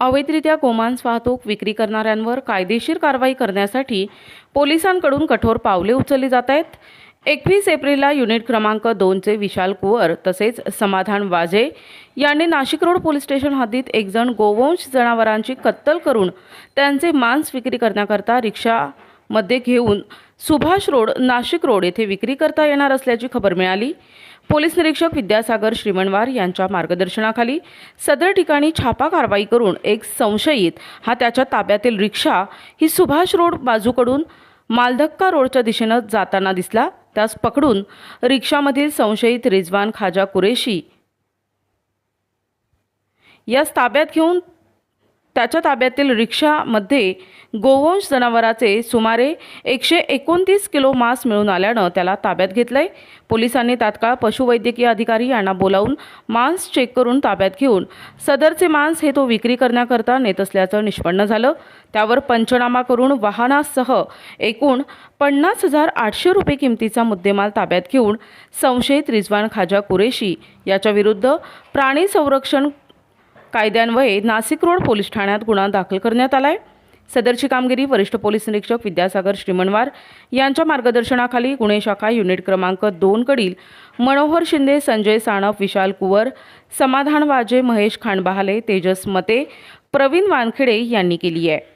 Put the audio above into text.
अवैधरित्या गोमांस वाहतूक विक्री करणाऱ्यांवर कायदेशीर कारवाई करण्यासाठी पोलिसांकडून कठोर पावले उचलली जात आहेत. एकवीस एप्रिलला युनिट क्रमांक दोनचे विशाल कुवर तसेच समाधान वाजे यांनी नाशिक रोड पोलीस स्टेशन हद्दीत एक जण गोवंश जनावरांची कत्तल करून त्यांचे मांस विक्री करण्याकरता रिक्षा मध्ये घेऊन सुभाष रोड नाशिक रोड येथे विक्री करता येणार असल्याची खबर मिळाली. पोलीस निरीक्षक विद्यासागर श्रीमणवार यांच्या मार्गदर्शनाखाली सदर ठिकाणी छापा कारवाई करून एक संशयित हा त्याच्या ताब्यातील रिक्षा ही सुभाष रोड बाजूकडून मालधक्का रोडच्या दिशेनं जाताना दिसला. त्यास पकडून रिक्षामधील संशयित रिजवान खाजा कुरेशी यास ताब्यात घेऊन त्याच्या ताब्यातील रिक्षामध्ये गोवंश जनावराचे सुमारे एकशे एकोणतीस किलो मांस मिळून आल्यानं त्याला ताब्यात घेतलं आहे पोलिसांनी तात्काळ पशुवैद्यकीय अधिकारी यांना बोलावून मांस चेक करून ताब्यात घेऊन सदरचे मांस हे तो विक्री करण्याकरता नेत असल्याचं निष्पन्न झालं. त्यावर पंचनामा करून वाहनासह एकूण पन्नास हजार आठशे रुपये किमतीचा मुद्देमाल ताब्यात घेऊन संशयित रिजवान खाजा कुरेशी याच्याविरुद्ध प्राणी संरक्षण कायद्यान्वये नाशिक रोड पोलीस ठाण्यात गुन्हा दाखल करण्यात आलाय. सदरची कामगिरी वरिष्ठ पोलीस निरीक्षक विद्यासागर श्रीमणवार यांच्या मार्गदर्शनाखाली गुन्हे शाखा युनिट क्रमांक दोनकडील मनोहर शिंदे संजय साणप विशाल कुवर समाधान वाजे महेश खांडबहाले तेजस मते प्रवीण वानखेडे यांनी केली आहे.